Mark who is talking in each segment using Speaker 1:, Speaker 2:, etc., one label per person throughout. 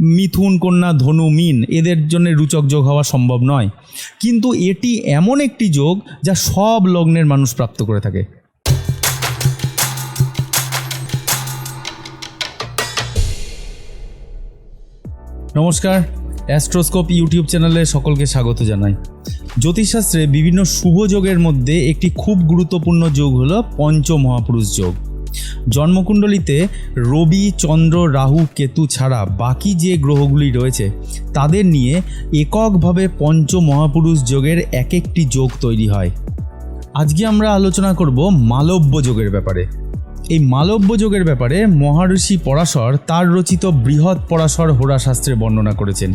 Speaker 1: মিথুন, কন্যা, ধনু, মিন, এদের জন্য রুচক যোগ হওয়া সম্ভব নয়। কিন্তু এটি এমন একটি যোগ যা সব লগ্নের মানুষ প্রাপ্ত করে থাকে। নমস্কার, অ্যাস্ট্রোস্কোপ ইউটিউব চ্যানেলে সকলকে স্বাগত জানাই। জ্যোতিষশাস্ত্রে বিভিন্ন শুভ যোগের মধ্যে একটি খুব গুরুত্বপূর্ণ যোগ হলো পঞ্চ মহাপুরুষ যোগ। জন্মকুণ্ডলিতে রবি, চন্দ্র, রাহু, কেতু ছাড়া বাকি যে গ্রহগুলি রয়েছে, তাদের নিয়ে এককভাবে পঞ্চ মহাপুরুষ যোগের এক একটি যোগ তৈরি হয়। আজকে আমরা আলোচনা করব মালব্য যোগের ব্যাপারে। এই মালব্য যোগের ব্যাপারে মহর্ষি পরাশর তার রচিত বৃহৎ পরাশর হোরা শাস্ত্রে বর্ণনা করেছেন।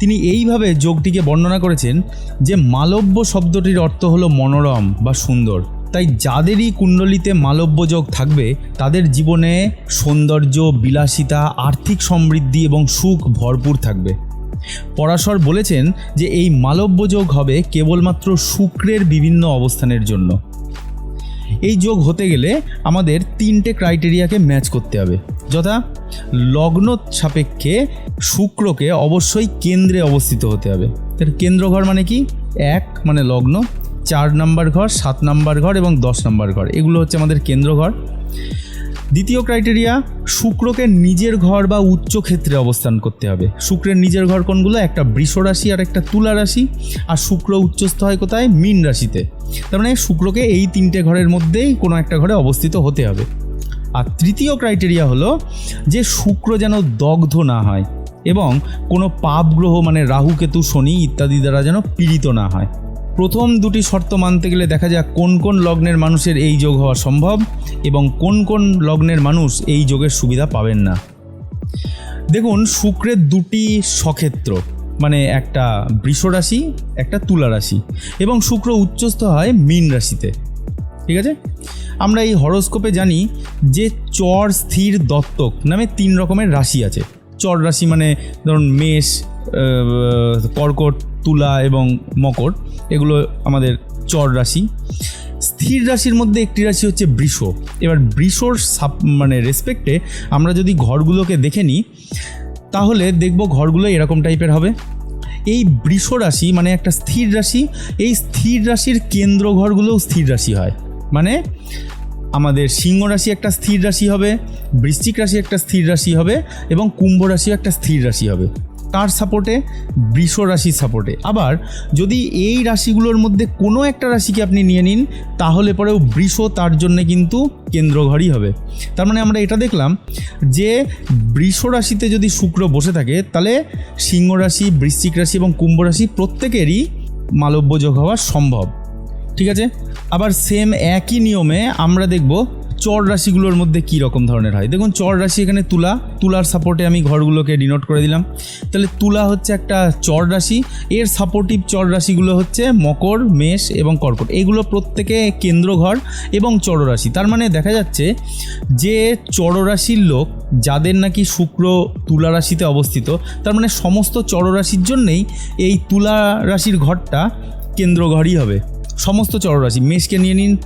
Speaker 1: তিনি এইভাবে যোগটিকে বর্ণনা করেছেন যে মালব্য শব্দটির অর্থ হলো মনোরম বা সুন্দর। তাই যাদেরই কুণ্ডলিতে মালব্যযোগ থাকবে, তাদের জীবনে সৌন্দর্য, বিলাসিতা, আর্থিক সমৃদ্ধি এবং সুখ ভরপুর থাকবে। পরাশর বলেছেন যে এই মালব্যযোগ হবে কেবলমাত্র শুক্রের বিভিন্ন অবস্থানের জন্য। এই যোগ হতে গেলে আমাদের তিনটে ক্রাইটেরিয়াকে ম্যাচ করতে হবে। যথা লগ্ন সাপেক্ষে শুক্রকে অবশ্যই কেন্দ্রে অবস্থিত হতে হবে। তার কেন্দ্রঘর মানে কি? এক মানে লগ্ন চার নাম্বার ঘর, সাত নাম্বার ঘর এবং দশ নাম্বার ঘর। এগুলো হচ্ছে আমাদের কেন্দ্র ঘর। দ্বিতীয় ক্রাইটেরিয়া শুক্রকে নিজের ঘর বা উচ্চ ক্ষেত্রে অবস্থান করতে হবে। শুক্রের নিজের ঘর কোনগুলো? একটা বৃষ রাশি আর একটা তুলা রাশি। আর শুক্র উচ্চস্থ হয় কোথায়? মীন রাশিতে। তার মানে শুক্রকে এই তিনটে ঘরের মধ্যেই কোনো একটা ঘরে অবস্থিত হতে হবে। আর তৃতীয় ক্রাইটেরিয়া হলো যে শুক্র যেন দগ্ধ না হয় এবং কোনো পাপ গ্রহ মানে রাহু, কেতু, শনি ইত্যাদি দ্বারা যেন পীড়িত না হয়। প্রথম দুটি শর্ত মানতে গেলে দেখা যাক কোন কোন লগ্নের মানুষের এই যোগ হওয়া সম্ভব এবং কোন কোন লগ্নের মানুষ এই যোগের সুবিধা পাবেন না। দেখুন, শুক্রের দুটি সক্ষেত্র মানে একটা বৃষ রাশি, একটা তুলা রাশি এবং শুক্র উচ্চস্থ হয় মীন রাশিতে। ঠিক আছে? আমরা এই হরোস্কোপে জানি যে চর স্থির দত্তক নামে তিন রকমের রাশি আছে। চর রাশি মানে ধরুন মেষ কর্কট, তুলা এবং মকর। এগুলো আমাদের চর রাশি। স্থির রাশির মধ্যে একটি রাশি হচ্ছে বৃষ। এবার বৃষর সাপ মানে রেসপেক্টে আমরা যদি ঘরগুলোকে দেখে নিই, তাহলে দেখব ঘরগুলো এরকম টাইপের হবে। এই বৃষ রাশি মানে একটা স্থির রাশি, এই স্থির রাশির কেন্দ্র ঘরগুলোও স্থির রাশি হয়। মানে আমাদের সিংহ রাশি একটা স্থির রাশি হবে, বৃশ্চিক রাশি একটা স্থির রাশি হবে এবং কুম্ভ রাশি একটা স্থির রাশি হবে। কার সাপোর্টে বৃষ রাশির সাপোর্টে আবার, যদি এই রাশিগুলোর মধ্যে কোনো একটা রাশিকে আপনি নিয়ে নিন, তাহলে পরেও বৃষ তার জন্য কিন্তু কেন্দ্রঘরই হবে। তার মানে আমরা এটা দেখলাম যে, বৃষ রাশিতে যদি শুক্র বসে থাকে, তাহলে সিংহ রাশি, বৃশ্চিক রাশি এবং কুম্ভ রাশি প্রত্যেকেরই মালব্য যোগ হওয়া সম্ভব। ঠিক আছে? আবার সেম একই নিয়মে আমরা দেখব চর রাশিগুলোর মধ্যে কী রকম ধরনের হয়? দেখুন, চর রাশি এখানে তুলা, তুলার সাপোর্টে আমি ঘরগুলোকে ডিনোট করে দিলাম। তাহলে তুলা হচ্ছে একটা চর রাশি, এর সাপোর্টিভ চর রাশিগুলো হচ্ছে মকর, মেষ এবং কর্কট। এগুলো প্রত্যেকে কেন্দ্র ঘর এবং চর রাশি। তার মানে দেখা যাচ্ছে যে চর রাশির লোক, যাদের নাকি শুক্র তুলা রাশিতে অবস্থিত, তার মানে সমস্ত চর রাশির জন্যেই এই তুলা রাশির ঘরটা কেন্দ্র ঘরই হবে। সমস্ত চররাশি মেষকে নিয়ে নিন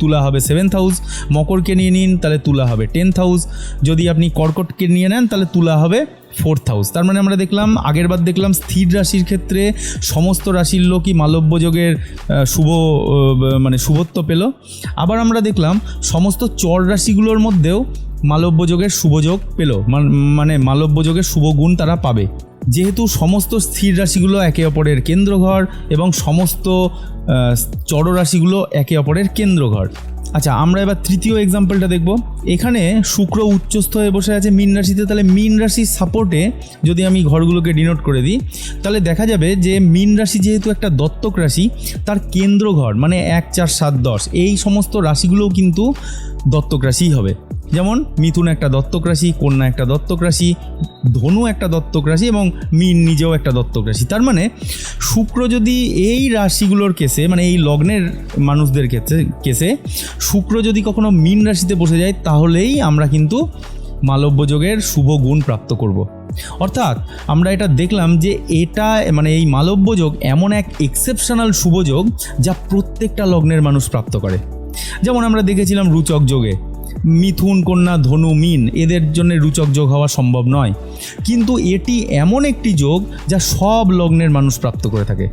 Speaker 1: তুলা হবে সেভেন্থ হাউস মকরকে নিয়ে নিন, তাহলে তুলা হবে টেন্থ হাউস যদি আপনি কর্কটকে নিয়ে নেন, তাহলে তুলা হবে ফোর্থ হাউস তার মানে আমরা দেখলাম, আগের বার দেখলাম স্থির রাশির ক্ষেত্রে সমস্ত রাশির লোকই মালব্য যোগের শুভ মানে শুভত্ব পেল। আবার আমরা দেখলাম, সমস্ত চর রাশিগুলোর মধ্যেও মালব্য যোগের শুভযোগ পেল। মান- মানে মালব্য যোগের শুভ গুণ তারা পাবে। যেহেতু সমস্ত স্থির রাশিগুলো একে অপরের কেন্দ্রঘর এবং সমস্ত চর রাশিগুলো একে অপরের কেন্দ্রঘর। আচ্ছা আমরা এবার তৃতীয় এক্সাম্পলটা দেখব। এখানে শুক্র উচ্চস্থ হয়ে বসে আছে মীন রাশিতে। তাহলে মীন রাশির সাপোর্টে যদি আমি ঘরগুলোকে ডিনোট করে দিই, তাহলে দেখা যাবে যে মীন রাশি যেহেতু একটা দত্তক রাশি, তার কেন্দ্র ঘর মানে এক, চার, সাত, দশ, এই সমস্ত রাশিগুলোও কিন্তু দত্তক রাশিই হবে। যেমন মিথুন একটা দত্তক রাশি, কন্যা একটা দত্তক রাশি, ধনু একটা দত্তক রাশি এবং মীন নিজেও একটা দত্তক রাশি। তার মানে শুক্র যদি এই রাশিগুলোর কেসে মানে এই লগ্নের মানুষদের ক্ষেত্রে কেসে শুক্র যদি কখনো মীন রাশিতে বসে যায়, তাহলেই আমরা কিন্তু মালব্য যোগের শুভ গুণ প্রাপ্ত করব। অর্থাৎ আমরা এটা দেখলাম যে এটা মানে এই মালব্য যোগ এমন এক এক্সেপশনাল শুভ যোগ যা প্রত্যেকটা লগ্নের মানুষ প্রাপ্ত করে। যেমন আমরা দেখেছিলাম রুচক যোগে। মিথুন, কন্যা, ধনু, মিন, এদের জন্য রুচক যোগ হওয়া সম্ভব নয়। কিন্তু এটি এমন একটি যোগ যা সব লগ্নের মানুষ প্রাপ্ত করে থাকে।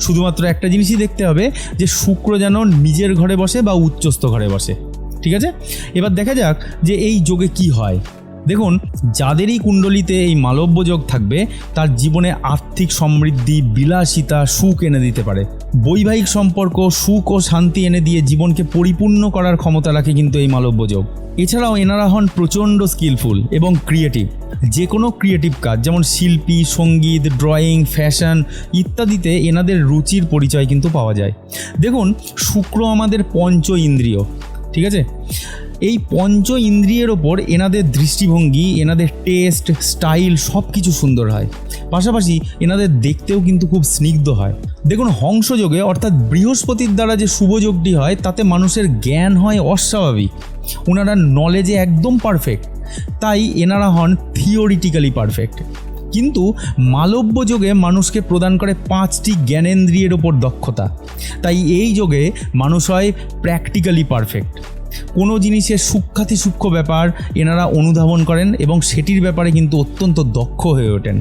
Speaker 1: শুধুমাত্র একটা জিনিসই দেখতে হবে যে শুক্র যেন নিজের ঘরে বসে বা উচ্চস্থ ঘরে বসে। ঠিক আছে? এবার দেখা যাক যে এই যোগে কি হয়। দেখুন, যাদেরই কুণ্ডলিতে এই মালব্য যোগ থাকবে, তার জীবনে আর্থিক সমৃদ্ধি, বিলাসিতা, সুখ এনে দিতে পারে। বৈবাহিক সম্পর্ক, সুখ ও শান্তি এনে দিয়ে জীবনকে পরিপূর্ণ করার ক্ষমতা রাখে কিন্তু এই মালব্য যোগ এছাড়াও এনারা হন প্রচণ্ড স্কিলফুল এবং ক্রিয়েটিভ যে কোনো ক্রিয়েটিভ কাজ, যেমন শিল্পী, সংগীত ড্রয়িং ফ্যাশন ইত্যাদিতে এনাদের রুচির পরিচয় কিন্তু পাওয়া যায়। দেখুন, শুক্র আমাদের পঞ্চ ইন্দ্রিয়, ঠিক আছে? এই পঞ্চ ইন্দ্রিয়ের ওপর এনাদের দৃষ্টিভঙ্গি, এনাদের টেস্ট স্টাইল সব কিছু সুন্দর হয়। পাশাপাশি এনাদের দেখতেও কিন্তু খুব স্নিগ্ধ হয়। দেখুন, হংসযোগে অর্থাৎ বৃহস্পতির দ্বারা যে শুভযোগটি হয়, তাতে মানুষের জ্ঞান হয় অস্বাভাবিক। ওনারা নলেজে একদম পারফেক্ট তাই এনারা হন থিওরিটিক্যালি পারফেক্ট কিন্তু মালব্য যোগে মানুষকে প্রদান করে পাঁচটি জ্ঞানেন্দ্রিয়ের ওপর দক্ষতা। তাই এই যোগে মানুষ হয় প্র্যাকটিক্যালি পারফেক্ট কোনো জিনিসের সূক্ষাতি সূক্ষ্ম ব্যাপার এনারা অনুধাবন করেন এবং সেটির ব্যাপারে কিন্তু অত্যন্ত দক্ষ হয়ে ওঠেন।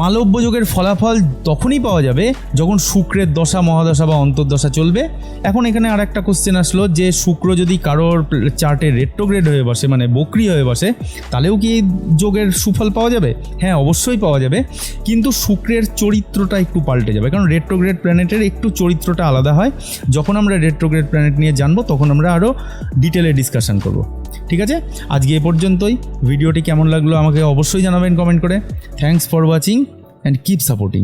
Speaker 1: মালব্য যোগের ফলাফল তখনই পাওয়া যাবে যখন শুক্রের দশা, মহাদশা বা অন্তর্দশা চলবে। এখন এখানে আর একটা কোশ্চেন আসলো যে শুক্র যদি কারোর চার্টে রেট্রোগ্রেড হয়ে বসে মানে বকরি হয়ে বসে, তাহলেও কি এই যোগের সুফল পাওয়া যাবে? হ্যাঁ অবশ্যই পাওয়া যাবে। কিন্তু শুক্রের চরিত্রটা একটু পাল্টে যাবে, কারণ রেট্রোগ্রেড প্ল্যানেটের একটু চরিত্রটা আলাদা হয়। যখন আমরা রেট্রোগ্রেড প্ল্যানেট নিয়ে জানব, তখন আমরা আরও ডিটেলে ডিসকাশন করব। ঠিক আছে? আজকে এ পর্যন্তই। ভিডিওটি কেমন লাগল আমাকে অবশ্যই জানাবেন কমেন্ট করে। Thanks for watching and keep supporting